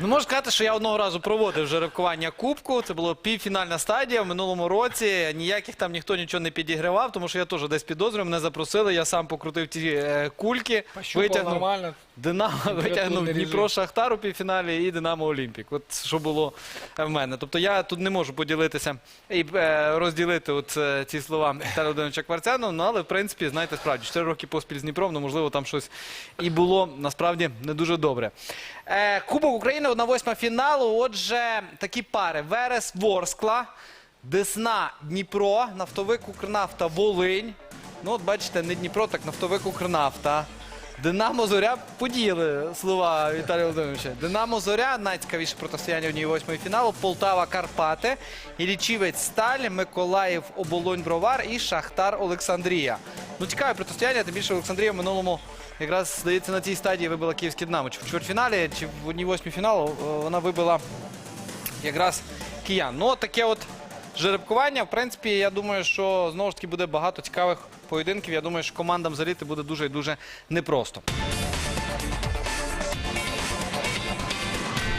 Ну, можу сказати, що я одного разу проводив жеребкування кубку. Це було півфінальна стадія в минулому році. Ніяких там ніхто нічого не підігривав, тому що я теж десь підозрюю, мене запросили. Я сам покрутив ті е, кульки, Пощупав витягнув нормально. Динамо, витягнув. Дніпро Шахтар у півфіналі і Динамо Олімпік. От що було в мене. Тобто я тут не можу поділитися і е, розділити от, е, ці слова Віталія Володимировича Кварцяну. Ну, але в принципі, знаєте, справді 4 роки поспіль з Дніпром, ну можливо, там щось і було насправді не дуже добре. Е, Кубок України, 1-8 фіналу. Отже, такі пари: Верес Ворскла, Десна Дніпро, Нафтовик Укрнафта Волинь. Ну, от бачите, не Дніпро, так Нафтовик Укрнафта. Динамо Зоря подіяли слова Віталія Володимировича. Динамо Зоря, найцікавіше протистояння однієї восьмої фіналу. Полтава Карпати, Ілічівець Сталь, Миколаїв Оболонь Бровар і Шахтар Олександрія. Ну, цікаве протистояння, тим більше Олександрія в минулому якраз здається на цій стадії вибила київське Динамо. Чи в чвертьфіналі, чи в одній восьмій фіналу е, вона вибила якраз киян. Ну, таке от жеребкування. В принципі, я думаю, що знову ж таки буде багато цікавих поєдинків. Я думаю, що командам заліти буде дуже і дуже непросто.